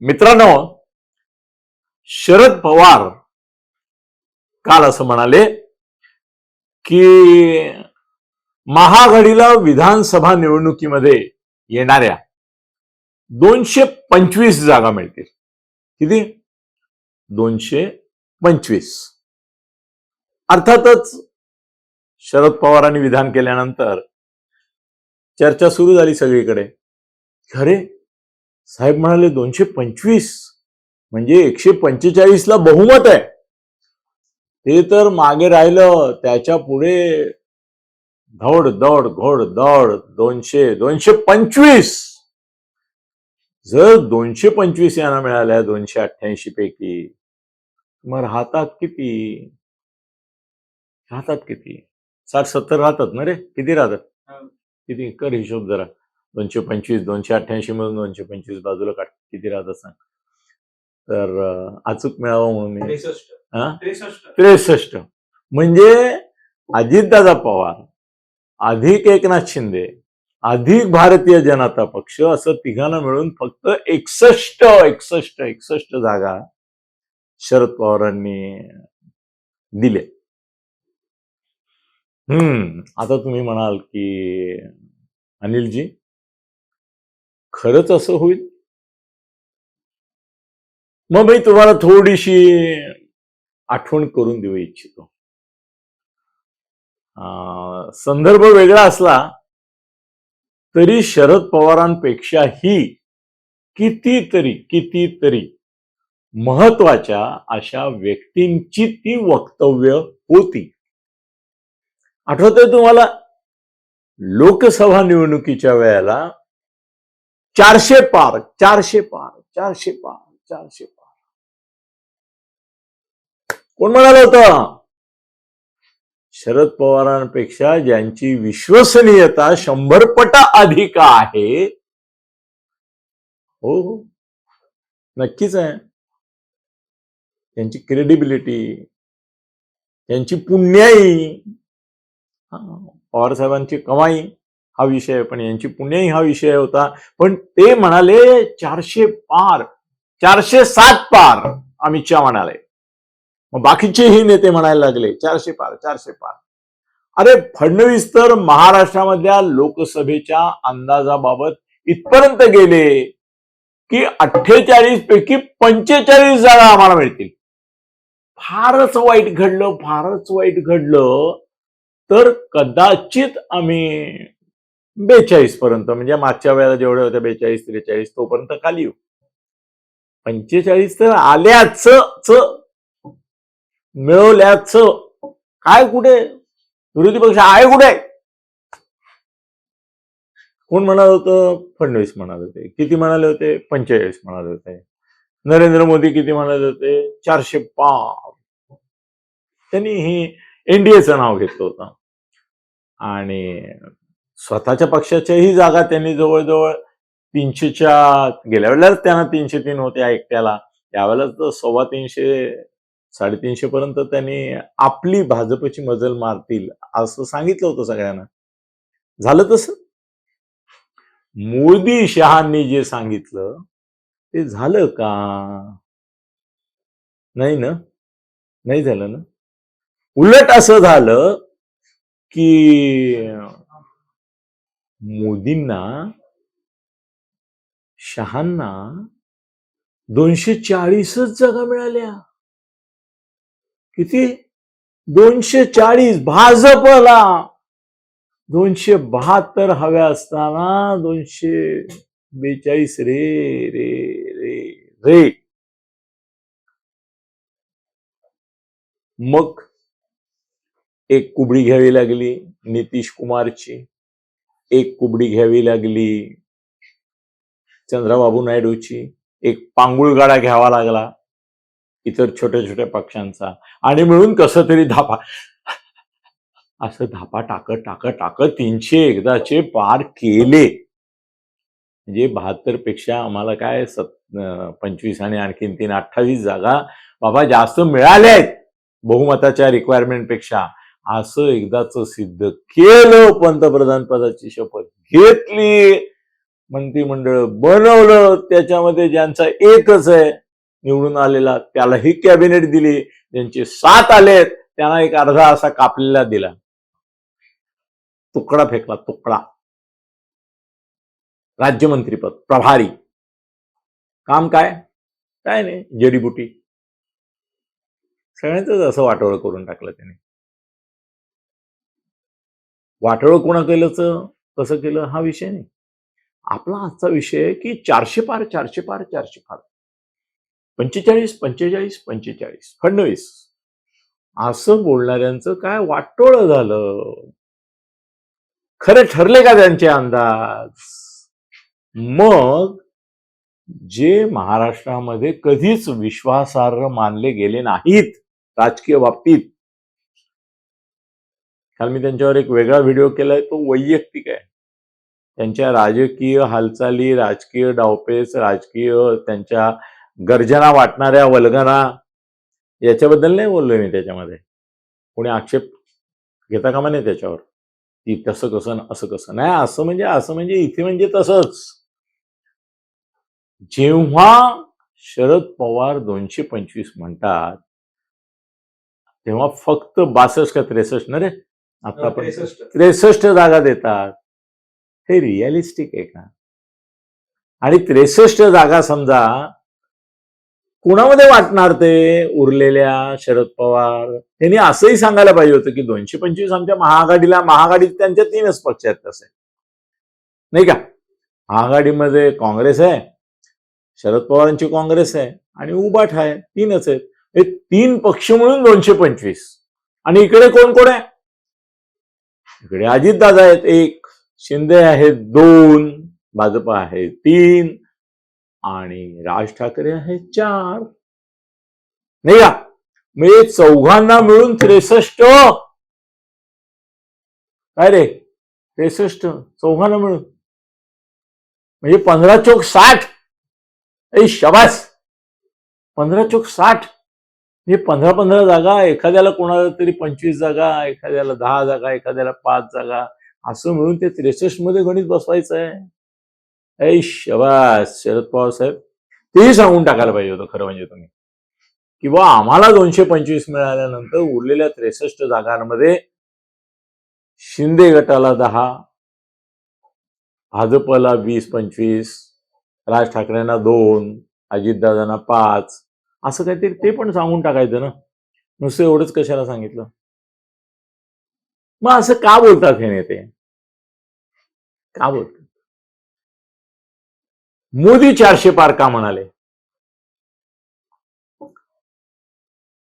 मित्रांनो शरद पवार काल असं म्हणाले की महाआघाडीला विधानसभा निवडणुकीमध्ये येणाऱ्या दोनशे पंचवीस जागा मिळतील. किती? दोनशे पंचवीस. अर्थातच शरद पवारांनी विधान केल्यानंतर चर्चा सुरू झाली सगळीकडे. खरे? साहेब म्हणाले दोनशे पंचवीस म्हणजे एकशे पंचेचाळीस ला बहुमत आहे. ते तर मागे राहिलं त्याच्या पुढे धोड दौड घोड दौड दोनशे दोनशे पंचवीस. जर दोनशे पंचवीस यांना मिळाल्या दोनशे अठ्ठ्याऐंशी पैकी मग राहतात किती? राहतात किती? साठ सत्तर राहतात ना रे? किती राहतात? किती? कर हिशोब जरा. दोनशे पंचवीस दोनशे अठ्ठ्याऐंशी मधून दोनशे पंचवीस बाजूला काढ किती राहतात सांग. तर अचूक मिळावं म्हणून मी त्रेसष्ट. हा? त्रेसष्ट. म्हणजे अजितदादा पवार अधिक एकनाथ शिंदे अधिक भारतीय जनता पक्ष असं तिघांना मिळून फक्त एकसष्ट एकसष्ट एकसष्ट जागा शरद पवारांनी दिले हम्म. आता तुम्ही म्हणाल की अनिलजी खरंच असं होईल? मग मी तुम्हाला थोडीशी आठवण करून देऊ इच्छितो. अं, संदर्भ वेगळा असला तरी शरद पवारांपेक्षाही कितीतरी कितीतरी महत्त्वाच्या अशा व्यक्तींची ती वक्तव्य होती. आठवतंय तुम्हाला? लोकसभा निवडणुकीच्या वेळेला चारशे पार चारशे पार चारशे पार चारशे पार. कोण म्हणाल होतं? शरद पवारांपेक्षा ज्यांची विश्वसनीयता शंभर पटा अधिक आहे, हो हो. नक्कीच आहे. त्यांची क्रेडिबिलिटी त्यांची पुण्याई पवार साहेबांची कमाई हा विषय पण यांची पुणेही हा विषय होता. पण ते म्हणाले चारशे पार चारशे सात पार अमित शहा म्हणाले. मग बाकीचेही नेते म्हणायला लागले चारशे पार चारशे पार. अरे फडणवीस तर महाराष्ट्रामधल्या लोकसभेच्या अंदाजाबाबत इथपर्यंत गेले की अठ्ठेचाळीस पैकी पंचेचाळीस जागा आम्हाला मिळतील. फारच वाईट घडलं फारच वाईट घडलं तर कदाचित आम्ही बेचाळीस पर्यंत. म्हणजे मागच्या वेळेला जेवढे होते बेचाळीस त्रेचाळीस तोपर्यंत खाली येऊ. पंचेचाळीस तर आल्याच मिळवल्याच. काय कुठे? विरोधी पक्ष आहे कुठे? कोण म्हणाल होतं? फडणवीस म्हणाले होते. किती म्हणाले होते? पंचेचाळीस म्हणाले होते. नरेंद्र मोदी किती म्हणाले होते? चारशे पाच. त्यांनी हे एनडीएचं नाव घेतलं होतं. आणि स्वतःच्या पक्षाच्याही जागा त्यांनी जवळजवळ तीनशेच्या गेल्या वेळेला त्यांना तीनशे तीन होत्या एकट्याला. यावेळेला तर सव्वा तीनशे साडेतीनशे पर्यंत त्यांनी आपली भाजपची मजल मारतील असं सांगितलं होतं सगळ्यांना. झालं तसं? मोदी शहांनी जे सांगितलं ते झालं का? नाही ना? नाही झालं ना? उलट असं झालं की मोदींना शहांना दोनशे चाळीसच जागा मिळाल्या. किती? दोनशे चाळीस भाजपला. दोनशे बहात्तर हव्या असताना दोनशे बेचाळीस रे रे रे रे. मग एक कुबडी घ्यावी लागली नितीश कुमारची. एक कुबडी घ्यावी लागली. चंद्राबाबू नायडूची एक पांगुळगाडा घ्यावा लागला. इतर छोट्या छोट्या पक्षांचा आणि मिळून कसं तरी धापा. असं धापा टाकत टाकत टाकत तीनशे एकदाचे पार केले. म्हणजे बहात्तरपेक्षा आम्हाला काय सत पंचवीस आणि आणखीन तीन अठ्ठावीस जागा बाबा जास्त मिळाल्या आहेत बहुमताच्या रिक्वायरमेंटपेक्षा. असं एकदाच सिद्ध केलं पंतप्रधान पदाची शपथ घेतली. मंत्रिमंडळ बनवलं. त्याच्यामध्ये ज्यांचा एकच आहे निवडून आलेला त्यालाही कॅबिनेट दिली. ज्यांचे सात आलेत त्यांना एक अर्धा असा कापलेला दिला. तुकडा फेकला तुकडा. राज्यमंत्रीपद प्रभारी. काम काय? काय नाही जडीबुटी. सगळ्यांच असं वाटोळ करून टाकलं त्याने. वाटोळं कोणा केलंच कसं केलं? हा विषय नाही. आपला आजचा विषय की चारशे पार चारशे पार चारशे पार. पंचेचाळीस पंचेचाळीस पंचेचाळीस. फडणवीस. असं बोलणाऱ्यांचं काय वाटोळं झालं? खरं ठरले का त्यांचे अंदाज? मग जे महाराष्ट्रामध्ये कधीच विश्वासार्ह मानले गेले नाहीत राजकीय बाबतीत काल मी त्यांच्यावर एक वेगळा व्हिडिओ केलाय तो वैयक्तिक आहे. त्यांच्या राजकीय हालचाली राजकीय डावपेच राजकीय त्यांच्या गर्जना वाटणाऱ्या वल्गना याच्याबद्दल नाही बोललोय मी त्याच्यामध्ये. कोणी आक्षेप घेता कामा नाही त्याच्यावर. की तसं कसं असं कसं. नाही असं म्हणजे असं म्हणजे इथे म्हणजे तसंच. जेव्हा शरद पवार दोनशे पंचवीस म्हणतात तेव्हा फक्त बासष्ट का त्रेसष्ट ना रे? आता आपण त्रेसष्ट. जागा देतात. हे रिअलिस्टिक आहे का? आणि त्रेसष्ट जागा समजा कुणामध्ये वाटणार ते? उरलेल्या शरद पवार. त्यांनी असंही सांगायला पाहिजे होतं की दोनशे पंचवीस आमच्या महाआघाडीला महाआघाडीत त्यांच्या तीनच पक्ष आहेत तसे. नाही का? महाआघाडीमध्ये काँग्रेस आहे शरद पवारांची काँग्रेस आहे आणि उबाठ आहे तीनच आहेत. हे तीन पक्ष म्हणून दोनशे पंचवीस. आणि इकडे कोण कोण आहे? इकडे अजितदादा आहेत एक शिंदे आहेत दोन भाजप आहे तीन आणि राज ठाकरे आहेत चार. नाही का? म्हणजे चौघांना मिळून त्रेसष्ट. काय रे? त्रेसष्ट चौघांना मिळून. म्हणजे पंधरा चौक साठ. ए शबास. पंधरा चौक साठ. हे पंधरा पंधरा जागा एखाद्याला कोणाला तरी पंचवीस जागा एखाद्याला दहा जागा एखाद्याला पाच जागा असं मिळून ते त्रेसष्टमध्ये गणित बसवायचं आहे ऐ शबास शरद पवार साहेब तेही सांगून टाकायला पाहिजे होतं खरं म्हणजे तुम्ही. किंवा आम्हाला दोनशे पंचवीस मिळाल्यानंतर उरलेल्या त्रेसष्ट जागांमध्ये शिंदे गटाला दहा भाजपला वीस पंचवीस राज ठाकरेंना दोन अजितदादांना पाच असं काहीतरी ते पण सांगून टाकायचं ना. नुसतं एवढंच कशाला सांगितलं? मग असं का बोलतात हे नेते? का बोलतात? मोदी चारशे पार का म्हणाले?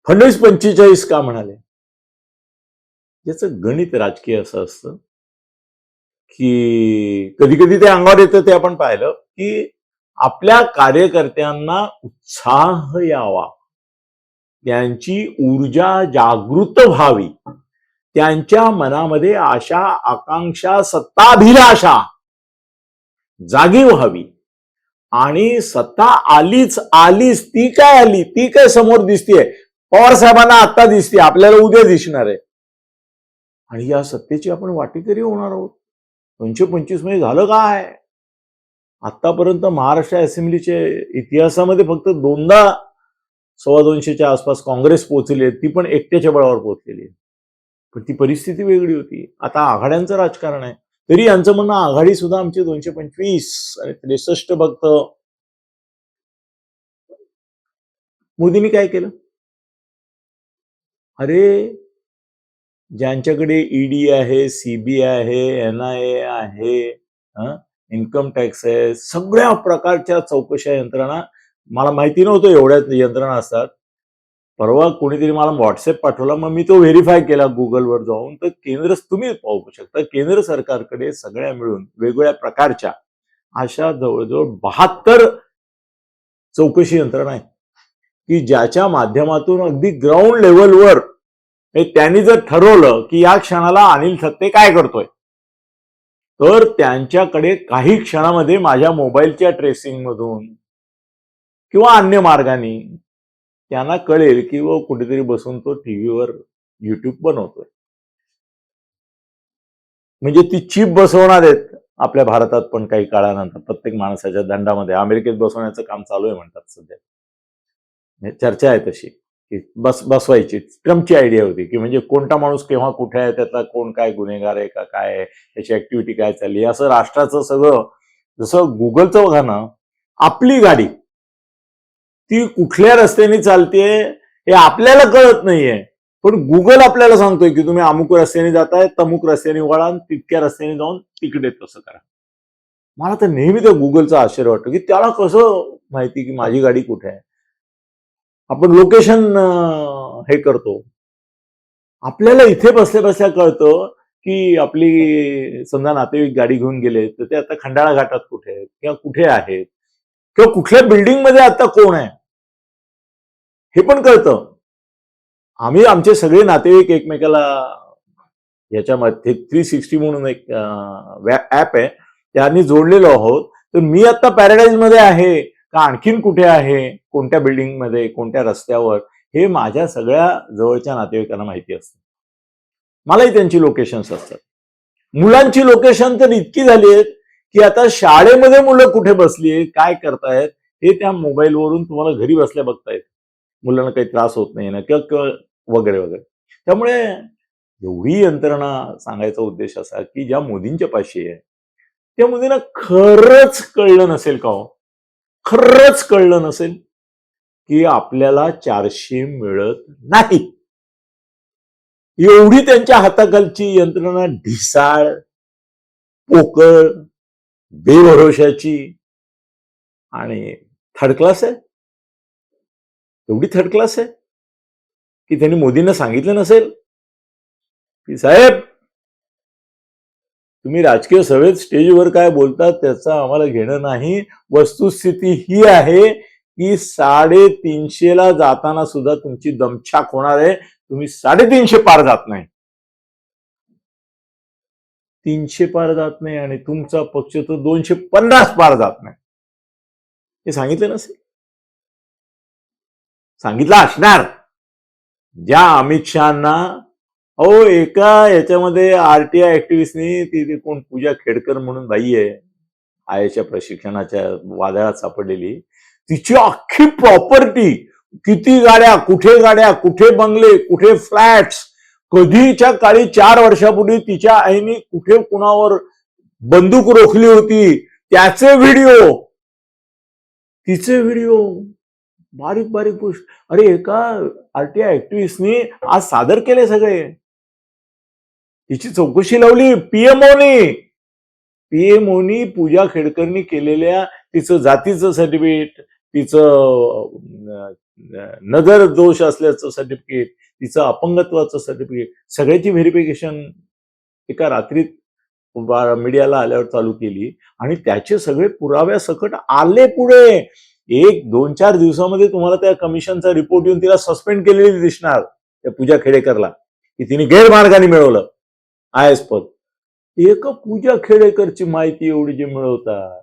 फडणवीस पंचेचाळीस का म्हणाले? याचं गणित राजकीय असं असतं की कधी कधी ते अंगावर येतं ते आपण पाहिलं की आपल्या कार्यकर्त्यांना उत्साह यावा. त्यांची ऊर्जा जागृत व्हावी. त्यांच्या मनामध्ये आशा आकांक्षा सत्ताभिलाषा जागी व्हावी. आणि सत्ता आलीच आलीच ती काय आली? ती काय समोर दिसतीये? पवार साहेबांना आता दिसते आपल्याला उद्या दिसणार आहे. आणि या सत्तेची आपण वाटेकरी होणार आहोत. दोनशे पंचवीसमध्ये झालं काय? आतापर्यंत महाराष्ट्र असेंब्लीच्या इतिहासामध्ये फक्त दोनदा सव्वा दोनशेच्या आसपास काँग्रेस पोहोचली आहे. ती पण एकट्याच्या बळावर पोहोचलेली आहे. पण ती परिस्थिती वेगळी होती. आता आघाड्यांचं राजकारण आहे. तरी यांचं म्हणणं आघाडी सुद्धा आमची दोनशे पंचवीस आणि त्रेसष्ट भक्त मोदींनी काय केलं? अरे ज्यांच्याकडे ईडी आहे सीबीआय आहे एन आय ए आहे इन्कम टॅक्स आहे सगळ्या प्रकारच्या चौकशा यंत्रणा मला माहिती नव्हतं एवढ्या यंत्रणा असतात. परवा कोणीतरी मला व्हॉट्सअप पाठवला मग मी तो व्हेरीफाय केला गुगलवर जाऊन. तर केंद्र तुम्ही पाहू शकता केंद्र सरकारकडे सगळ्या मिळून वेगवेगळ्या प्रकारच्या अशा जवळजवळ बहात्तर चौकशी यंत्रणा आहे की ज्याच्या माध्यमातून अगदी ग्राउंड लेवलवर त्यांनी जर ठरवलं की या क्षणाला अनिल थत्ते काय करतोय? तर त्यांच्याकडे काही क्षणामध्ये माझ्या मोबाईलच्या ट्रेसिंग मधून किंवा अन्य मार्गाने त्यांना कळेल की व कुठेतरी बसून तो टीव्हीवर युट्यूब बनवतोय. म्हणजे ती चिप बसवणार आहेत. आपल्या भारतात पण काही काळानंतर प्रत्येक माणसाच्या दंडामध्ये अमेरिकेत बसवण्याचं काम चालू आहे म्हणतात सध्या. म्हणजे चर्चा आहे तशी. की बस बसवायची. ट्रम्पची आयडिया होती की म्हणजे कोणता माणूस केव्हा कुठे आहे त्यातला कोण काय गुन्हेगार आहे का काय आहे त्याची ऍक्टिव्हिटी काय चालली असं राष्ट्राचं सगळं जसं गुगलचं बघा ना आपली गाडी ती कुठल्या रस्त्याने चालते हे आपल्याला कळत नाहीये. पण गुगल आपल्याला सांगतोय की तुम्ही अमुक रस्त्याने जाताय तमुक रस्त्याने वळा तितक्या रस्त्याने जाऊन तिकडे तसं करा. मला तर नेहमी त्या गुगलचा आश्चर्य वाटतो की त्याला कसं माहिती की माझी गाडी कुठे आहे? आपण लोकेशन हे करतो. आपल्याला इथे बसल्या बसल्या कळतं की आपली समजा नातेवाईक गाडी घेऊन गेले तर ते आता खंडाळा घाटात कुठे आहेत किंवा कुठे आहेत? किंवा कुठल्या बिल्डिंगमध्ये आता कोण आहे? हे पण कळतं. आम्ही आमचे सगळे नातेवाईक एकमेकाला याच्यामध्ये थ्री सिक्स्टी म्हणून एक ऍप आहे. त्यांनी जोडलेलो आहोत. तर मी आता पॅराडाईजमध्ये आहे. का आणखीन कुठे आहे? कोणत्या बिल्डिंगमध्ये? कोणत्या रस्त्यावर? हे माझ्या सगळ्या जवळच्या नातेवाईकांना माहिती असतं. मलाही त्यांची लोकेशन्स असतात. मुलांची लोकेशन तर इतकी झाली आहेत की आता शाळेमध्ये मुलं कुठे बसली आहेत? काय करतायत? हे त्या मोबाईलवरून तुम्हाला घरी बसल्या बघतायत मुलांना काही त्रास होत नाही ना किंवा किंवा वगैरे वगैरे. त्यामुळे एवढी यंत्रणा सांगायचा उद्देश असा की ज्या मोदींच्या पाशी आहे त्या मोदींना खरंच कळलं नसेल का हो? खरंच कळलं नसेल की आपल्याला चारशे मिळत नाही. एवढी त्यांच्या हाताखालची यंत्रणा ढिसाळ पोकळ बेभरोशाची आणि थर्ड क्लास आहे. एवढी थर्ड क्लास आहे की त्यांनी मोदींना सांगितलं नसेल की साहेब तुम्ही राजकीय सभेत स्टेजवर काय बोलतात त्याचं आम्हाला घेणं नाही. वस्तुस्थिती ही आहे की साडेतीनशेला जाताना सुद्धा तुमची दमछाक होणार आहे. तुम्ही साडेतीनशे पार जात नाही. तीनशे पार जात नाही आणि तुमचा पक्ष तर दोनशे पन्नास पार जात नाही. हे सांगितलं नसेल सांगितलं असणार. ज्या अमित शहाना अहो एका याच्यामध्ये आरटीआय ऍक्टिव्हिस्टनी ती ती कोण पूजा खेडकर म्हणून बाई आहे. आयच्या प्रशिक्षणाच्या वादळात सापडलेली. तिची अख्खी प्रॉपर्टी किती गाड्या कुठे गाड्या कुठे बंगले कुठे फ्लॅट्स कधीच्या काळी चार वर्षापूर्वी तिच्या आईने कुठे कुणावर बंदूक रोखली होती त्याचे व्हिडिओ तिचे व्हिडिओ बारीक बारीक गोष्ट. अरे एका आरटीआय ऍक्टिव्हिस्टनी आज सादर केले सगळे. तिची चौकशी लावली पीएमओनी पीएमओनी पूजा खेडकरनी केलेल्या तिचं जातीचं सर्टिफिकेट तिचं नजर दोष असल्याचं सर्टिफिकेट तिचं अपंगत्वाचं सर्टिफिकेट सगळ्याची व्हेरिफिकेशन एका रात्रीत मीडियाला आल्यावर चालू केली. आणि त्याचे सगळे पुराव्या सकट आले पुढे. एक दोन चार दिवसामध्ये तुम्हाला त्या कमिशनचा रिपोर्ट येऊन तिला सस्पेंड केलेली दिसणार त्या पूजा खेडेकरला की तिने गैरमार्गाने मिळवलं. आयस्पद एक पूजा खेडेकरची माहिती एवढी जी मिळवतात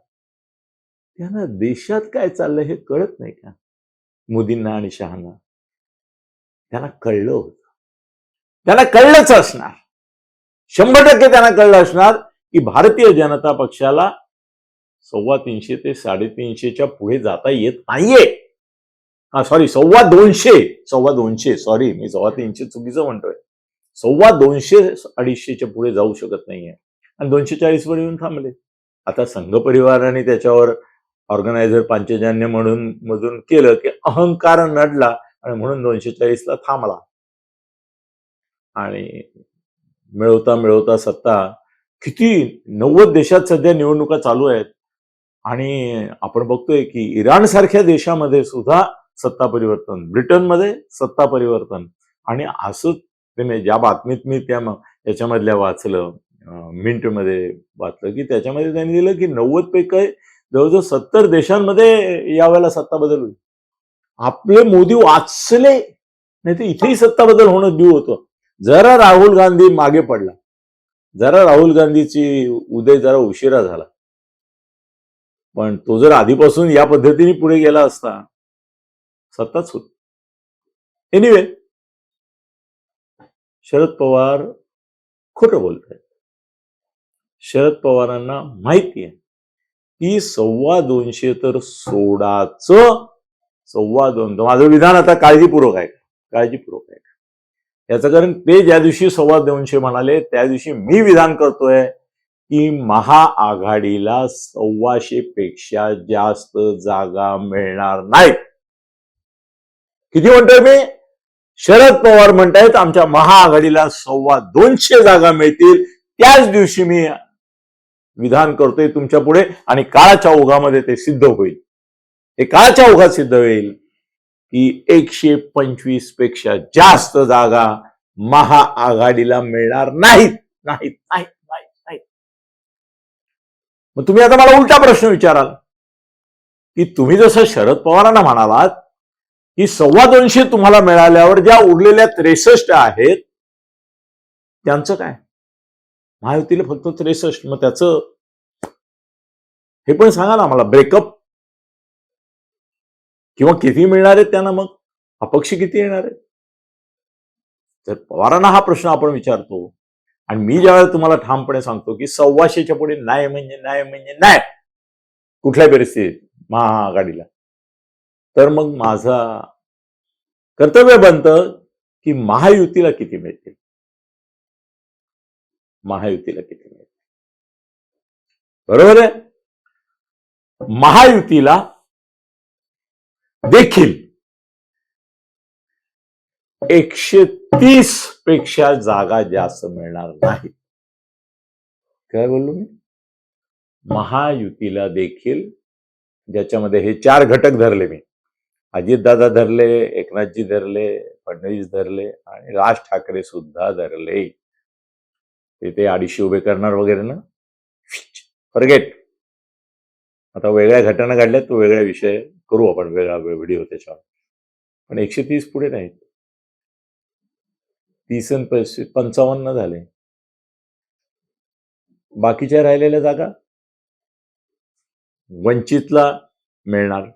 त्यांना देशात काय चाललंय हे कळत नाही का? मोदींना आणि शहाना. त्यांना कळलं होतं. त्यांना कळलंच असणार. शंभर टक्के त्यांना कळलं असणार की भारतीय जनता पक्षाला सव्वा तीनशे ते साडेतीनशेच्या पुढे जाता येत नाहीये. हा सॉरी सव्वा दोनशे सव्वा दोनशे सॉरी मी सव्वा तीनशे चुकीचं म्हणतोय. सव्वा दोनशे अडीचशेच्या पुढे जाऊ शकत नाहीये. आणि दोनशे चाळीस वर येऊन थांबले. आता संघ परिवाराने त्याच्यावर ऑर्गनायझर पांचजन्य म्हणून मधून केलं की अहंकार नडला आणि म्हणून दोनशे चाळीसला थांबला. आणि मिळवता मिळवता सत्ता किती नव्वद देशात सध्या निवडणुका चालू आहेत. आणि आपण बघतोय की इराण सारख्या देशामध्ये सुद्धा सत्ता परिवर्तन ब्रिटनमध्ये सत्ता परिवर्तन. आणि असं ते ज्या बातमीत मी त्या याच्यामधल्या वाचलं मिंटमध्ये वाचलं की त्याच्यामध्ये त्यांनी दिलं की नव्वद पैकी जवळजवळ सत्तर देशांमध्ये यावेळेला सत्ता बदल होईल. आपले मोदी वाचले नाही तर इथेही सत्ता बदल होणं दीव होतं. जरा राहुल गांधी मागे पडला. जरा राहुल गांधीची उदय जरा उशिरा झाला. पण तो जर आधीपासून या पद्धतीने पुढे गेला असता सत्ताच होत. एनिवे शरद पवार खोटं बोलत आहेत. शरद पवारांना माहिती आहे की सव्वा दोनशे तर सोडाच सव्वा दोन माझं विधान आता काळजीपूर्वक आहे काळजीपूर्वक आहे याचं कारण ते ज्या दिवशी सव्वा दोनशे म्हणाले त्या दिवशी मी विधान करतोय की महाआघाडीला सव्वाशे पेक्षा जास्त जागा मिळणार नाहीत. किती म्हणतोय मी? शरद पवार म्हणतायत आमच्या महाआघाडीला सव्वा दोनशे जागा मिळतील. त्याच दिवशी मी विधान करतोय तुमच्यापुढे आणि काळाच्या ओघामध्ये ते सिद्ध होईल. हे काळाच्या ओघात सिद्ध होईल की एकशे पंचवीसपेक्षा जास्त जागा महाआघाडीला मिळणार नाहीत. नाहीत नाहीत नाहीत नाहीत. मग तुम्ही आता मला उलटा प्रश्न विचाराल. की तुम्ही जसं शरद पवारांना म्हणालात ही सव्वा दोनशे तुम्हाला मिळाल्यावर ज्या उरलेल्या त्रेसष्ट आहेत त्यांचं काय? महायुतीला फक्त त्रेसष्ट मग त्याचं हे पण सांगा ना मला ब्रेकअप किंवा किती मिळणार आहेत त्यांना मग? अपक्ष किती येणार आहेत? तर पवारांना हा प्रश्न आपण विचारतो. आणि मी ज्यावेळेला तुम्हाला ठामपणे सांगतो की सव्वाशेच्या पुढे नाही म्हणजे नाही म्हणजे नाही. कुठल्याही परिस्थितीत महाआघाडीला तर मग माझा कर्तव्य बनतं की महायुतीला किती मिळतील? महायुतीला किती मिळतील? बरोबर आहे? महायुतीला देखील एकशे तीसपेक्षा जागा जास्त मिळणार नाही काय बोललो मी? महायुतीला देखील ज्याच्यामध्ये हे चार घटक धरले मी. अजितदादा धरले एकनाथजी धरले फडणवीस धरले आणि राज ठाकरे सुद्धा धरले. तिथे अडीचशे उभे करणार वगैरे ना? फॉरगेट आता वेगळ्या घटना घडल्या तो वेगळा विषय करू आपण वेगळा व्हिडिओ त्याच्यावर. पण एकशे तीस पुढे नाहीत. तीस आणि पैसे पंचावन्न झाले. बाकीच्या राहिलेल्या जागा वंचितला मिळणार.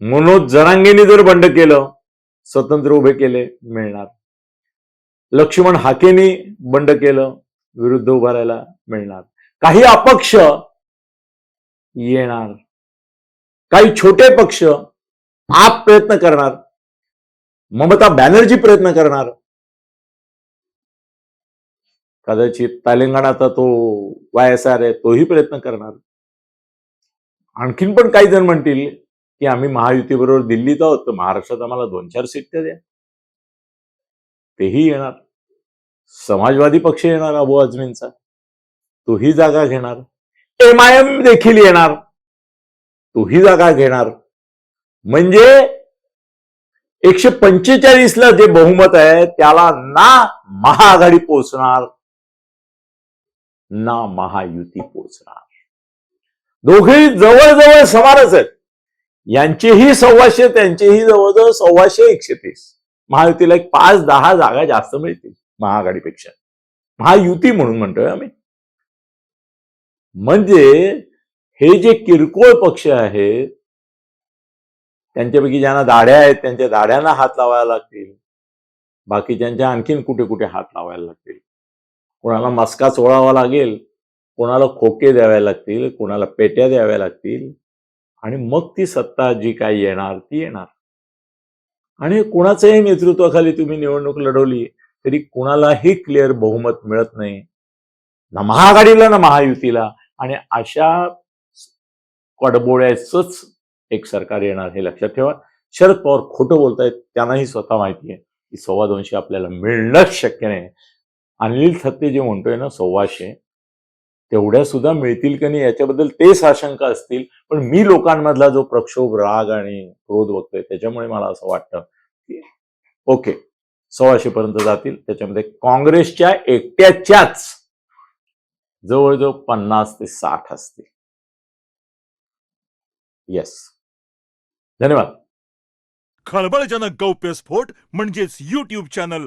मनोज जरांगेने जर बंड केलं स्वतंत्र उभे केले मिळणार. लक्ष्मण हाकेनी बंड केलं विरुद्ध उभारायला मिळणार. काही अपक्ष येणार. काही छोटे पक्ष आप प्रयत्न करणार. ममता बॅनर्जी प्रयत्न करणार. कदाचित तेलंगणाचा तो वाय एस आर आहे तोही प्रयत्न करणार. आणखीन पण काही जण म्हणतील की आम्ही महायुतीबरोबर दिल्लीत आहोत तर महाराष्ट्रात आम्हाला दोन चार सीट द्या. तेही येणार. समाजवादी पक्ष येणार अबू आझमींचा. तोही जागा घेणार. एम आय एम देखील येणार. तोही जागा घेणार. म्हणजे एकशे पंचेचाळीसला जे बहुमत आहे त्याला ना महाआघाडी पोचणार ना महायुती पोचणार दोघेही जवळजवळ समानच आहेत. यांचेही सव्वाशे त्यांचेही जवळजवळ सव्वाशे एकशे तीस. महायुतीला एक पाच दहा जागा जास्त मिळतील महाआघाडीपेक्षा. महायुती म्हणून म्हणतोय आम्ही. म्हणजे हे जे किरकोळ पक्ष आहेत त्यांच्यापैकी ज्यांना दाढ्या आहेत त्यांच्या दाढ्यांना हात लावायला लागतील. बाकीच्यांच्या आणखीन कुठे कुठे हात लावायला लागतील. कोणाला मस्का चोळावा लागेल कोणाला खोके द्यावे लागतील कोणाला पेट्या द्याव्या लागतील. आणि मग ती सत्ता जी काही येणार ती येणार. आणि कोणाच्याही नेतृत्वाखाली तुम्ही निवडणूक लढवली तरी कुणालाही क्लिअर बहुमत मिळत नाही. ना महाआघाडीला ना महायुतीला. आणि अशा कडबोळ्याच एक सरकार येणार हे लक्षात ठेवा. शरद पवार खोटं बोलतायत त्यांनाही स्वतः माहिती आहे की सव्वा दोनशे आपल्याला मिळणंच शक्य नाही. अनिल थत्ते जे म्हणतोय ना सव्वाशे तेवढ्या सुद्धा मिळतील की नाही याच्याबद्दल ते साशंका असतील. पण मी लोकांमधला जो प्रक्षोभ राग आणि क्रोध बघतोय त्याच्यामुळे मला असं वाटतं की ओके सव्वाशे पर्यंत जातील. त्याच्यामध्ये काँग्रेसच्या एकट्याच्याच जवळजवळ पन्नास ते साठ असतील. येस धन्यवाद. खळबळजनक गौप्यस्फोट म्हणजेच युट्यूब चॅनल